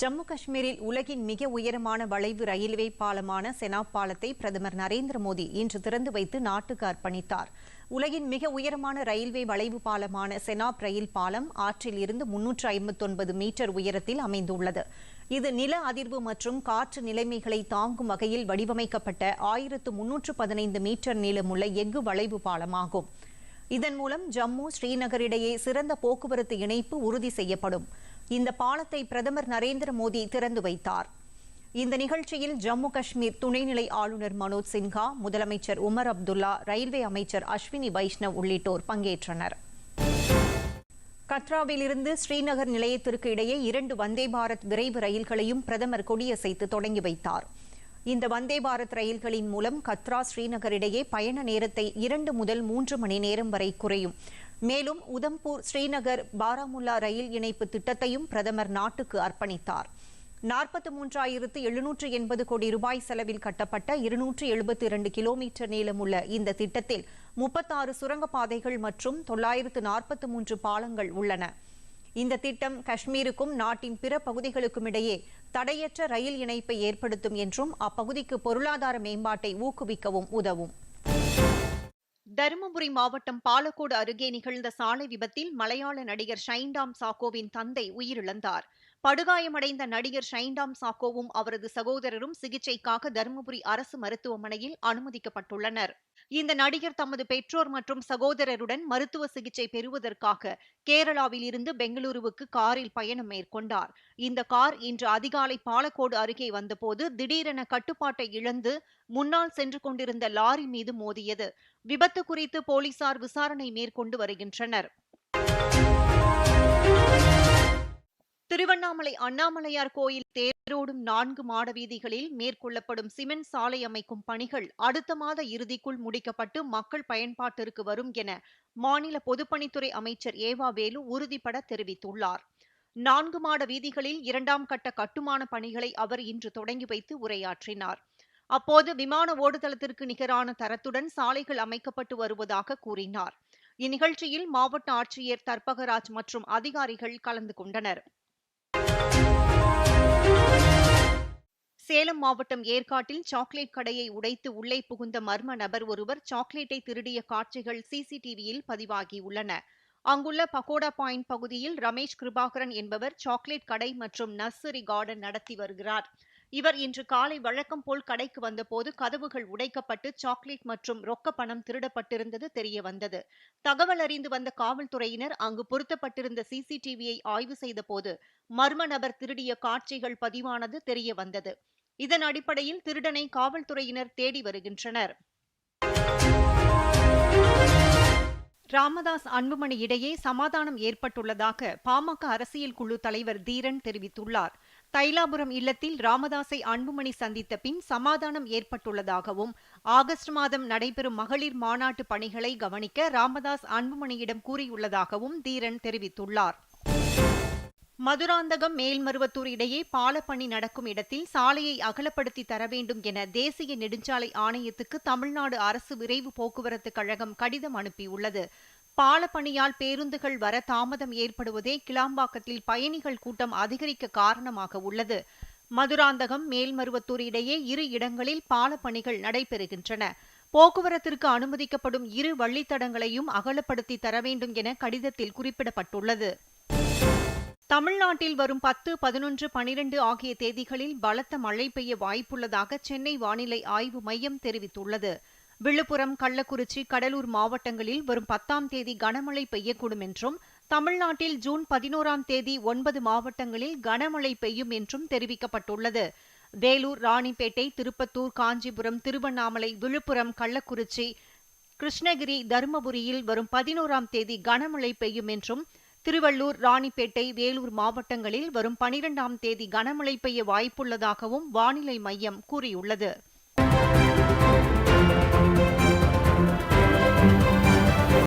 ஜம்மு காஷ்மீரில் உலகின் மிக உயரமான வளைவு ரயில்வே பாலமான செனாப் பாலத்தை பிரதமர் நரேந்திர மோடி இன்று திறந்து வைத்து நாட்டுக்கு அர்ப்பணித்தார். உலகின் மிக உயரமான ரயில்வே வளைவு பாலமான செனாப் ரயில் பாலம் ஆற்றில் இருந்து முன்னூற்று ஐம்பத்தொன்பது மீட்டர் உயரத்தில் அமைந்துள்ளது. இது நில அதிர்வு மற்றும் காற்று நிலைமைகளை தாங்கும் வகையில் வடிவமைக்கப்பட்ட ஆயிரத்து முன்னூற்று பதினைந்து மீட்டர் நீளமுள்ள எஃகு வளைவு பாலமாகும். இதன் மூலம் ஜம்மு ஸ்ரீநகர் இடையே சிறந்த போக்குவரத்து இணைப்பு உறுதி செய்யப்படும். இந்த பாலத்தை பிரதமர் நரேந்திர மோடி திறந்து வைத்தார். இந்த நிகழ்ச்சியில் ஜம்மு காஷ்மீர் துணைநிலை ஆளுநர் மனோஜ் சின்ஹா முதலமைச்சர் உமர் அப்துல்லா ரயில்வே அமைச்சர் அஸ்வினி வைஷ்ணவ் உள்ளிட்டோர் பங்கேற்றனர். கத்ராவிலிருந்து ஸ்ரீநகர் நிலையத்திற்கு இடையே இரண்டு வந்தே பாரத் விரைவு ரயில்களையும் பிரதமர் கொடியசைத்து தொடங்கி வைத்தார். இந்த வந்தே பாரத் ரயில்களின் மூலம் கத்ரா ஸ்ரீநகர் இடையே பயண நேரத்தை இரண்டு முதல் மூன்று மணி நேரம் வரை குறையும். மேலும் உதம்பூர் ஸ்ரீநகர் பாராமுல்லா ரயில் இணைப்பு திட்டத்தையும் பிரதமர் நாட்டுக்கு அர்ப்பணித்தார். நாற்பத்தி மூன்றாயிரத்து எழுநூற்று எண்பது கோடி ரூபாய் செலவில் கட்டப்பட்ட இருநூற்று எழுபத்தி இரண்டு கிலோமீட்டர் நீளமுள்ள இந்த திட்டத்தில் முப்பத்தாறு சுரங்கப்பாதைகள் மற்றும் தொள்ளாயிரத்து நாற்பத்தி மூன்று பாலங்கள் உள்ளன. இந்த திட்டம் காஷ்மீருக்கும் நாட்டின் பிற பகுதிகளுக்கும் இடையே தடையற்ற ரயில் இணைப்பை ஏற்படுத்தும் என்றும் அப்பகுதிக்கு பொருளாதார மேம்பாட்டை ஊக்குவிக்கவும் உதவும். தருமபுரி மாவட்டம் பாலக்கோடு அருகே நிகழ்ந்த சாலை விபத்தில் மலையாள நடிகர் ஷைன்டாம் சாக்கோவின் தந்தை உயிரிழந்தார். படுகாயமடைந்த நடிகர் ஷைன்டாம் சாக்கோவும் அவரது சகோதரரும் சிகிச்சைக்காக தருமபுரி அரசு மருத்துவமனையில் அனுமதிக்கப்பட்டுள்ளனர். இந்த நடிகர் தமது பெற்றோர் மற்றும் சகோதரருடன் மருத்துவ சிகிச்சை பெறுவதற்காக கேரளாவில் இருந்து பெங்களூருவுக்கு காரில் பயணம் மேற்கொண்டார். இந்த கார் இன்று அதிகாலை பாலக்கோடு அருகே வந்தபோது திடீரென கட்டுப்பாட்டை இழந்து முன்னால் சென்று கொண்டிருந்த லாரி மீது மோதியது. விபத்து குறித்து போலீசார் விசாரணை மேற்கொண்டு வருகின்றனர். திருவண்ணாமலை அண்ணாமலையார் கோயில் தேரோடும் நான்கு மாட வீதிகளில் மேற்கொள்ளப்படும் சிமெண்ட் சாலை அமைக்கும் பணிகள் அடுத்த மாத இறுதிக்குள் முடிக்கப்பட்டு மக்கள் பயன்பாட்டிற்கு வரும் என மாநில பொதுப்பணித்துறை அமைச்சர் ஏவா வேலு உறுதிபட தெரிவித்துள்ளார். நான்கு மாட வீதிகளில் இரண்டாம் கட்ட கட்டுமான பணிகளை அவர் இன்று தொடங்கி வைத்து உரையாற்றினார். அப்போது விமான ஓடுதளத்திற்கு நிகரான தரத்துடன் சாலைகள் அமைக்கப்பட்டு வருவதாக கூறினார். இந்நிகழ்ச்சியில் மாவட்ட ஆட்சியர் தர்பகராஜ் மற்றும் அதிகாரிகள் கலந்து கொண்டனர். சேலம் மாவட்டம் ஏற்காட்டில் சாக்லேட் கடையை உடைத்து உள்ளே புகுந்த மர்ம நபர் ஒருவர் சாக்லேட்டை திருடிய காட்சிகள் சிசிடிவியில் பதிவாகியுள்ளன. அங்குள்ள பகோடா பாயிண்ட் பகுதியில் ரமேஷ் கிருபாகரன் என்பவர் சாக்லேட் கடை மற்றும் நர்சரி கார்டன் நடத்தி வருகிறார். இவர் இன்று காலை வழக்கம் போல் கடைக்கு வந்தபோது கதவுகள் உடைக்கப்பட்டு சாக்லேட் மற்றும் ரொக்க பணம் திருடப்பட்டிருந்தது தெரிய வந்தது தகவல் அறிந்து வந்த காவல்துறையினர் அங்கு பொருத்தப்பட்டிருந்த சிசிடிவியை ஆய்வு செய்தபோது மர்ம நபர் திருடிய காட்சிகள் பதிவானது தெரிய வந்தது இதன் அடிப்படையில் திருடனை காவல்துறையினர் தேடி வருகின்றனர். ராமதாஸ் அன்புமணி இடையே சமாதானம் ஏற்பட்டுள்ளதாக பாமக அரசியல் குழு தலைவர் தீரன் தெரிவித்துள்ளார். தைலாபுரம் இல்லத்தில் ராமதாஸை அன்புமணி சந்தித்த பின் சமாதானம் ஏற்பட்டுள்ளதாகவும் ஆகஸ்ட் மாதம் நடைபெறும் மகளிர் மாநாட்டு பணிகளை கவனிக்க ராமதாஸ் அன்புமணியிடம் கூறியுள்ளதாகவும் தீரன் தெரிவித்துள்ளார். மதுராந்தகம் மேல்மருவத்தூர் இடையே பாலப்பணி நடக்கும் இடத்தில் சாலையை அகலப்படுத்தி தர வேண்டும் என தேசிய நெடுஞ்சாலை ஆணையத்துக்கு தமிழ்நாடு அரசு விரைவு போக்குவரத்து கழகம் கடிதம் அனுப்பியுள்ளது. பாலப்பணியால் பேருந்துகள் வர தாமதம் ஏற்படுவதே கிளாம்பாக்கத்தில் பயணிகள் கூட்டம் அதிகரிக்க காரணமாக உள்ளது. மதுராந்தகம் மேல்மருவத்தூர் இடையே இரு இடங்களில் பாலப்பணிகள் நடைபெறுகின்றன. போக்குவரத்திற்கு அனுமதிக்கப்படும் இரு வழித்தடங்களையும் அகலப்படுத்தி தர வேண்டும் என கடிதத்தில் குறிப்பிடப்பட்டுள்ளது. தமிழ்நாட்டில் வரும் பத்து பதினொன்று பனிரெண்டு ஆகிய தேதிகளில் பலத்த மழை பெய்ய வாய்ப்புள்ளதாக சென்னை வானிலை ஆய்வு மையம் தெரிவித்துள்ளது. விழுப்புரம் கள்ளக்குறிச்சி கடலூர் மாவட்டங்களில் வரும் பத்தாம் தேதி கனமழை பெய்யக்கூடும் என்றும் தமிழ்நாட்டில் ஜூன் பதினோராம் தேதி ஒன்பது மாவட்டங்களில் கனமழை பெய்யும் என்றும் தெரிவிக்கப்பட்டுள்ளது. வேலூர் ராணிப்பேட்டை திருப்பத்தூர் காஞ்சிபுரம் திருவண்ணாமலை விழுப்புரம் கள்ளக்குறிச்சி கிருஷ்ணகிரி தருமபுரியில் வரும் பதினோராம் தேதி கனமழை பெய்யும் என்றும் திருவள்ளூர் ராணிப்பேட்டை வேலூர் மாவட்டங்களில் வரும் பனிரெண்டாம் தேதி கனமழை பெய்ய வாய்ப்புள்ளதாகவும் வானிலை மையம் கூறியுள்ளது.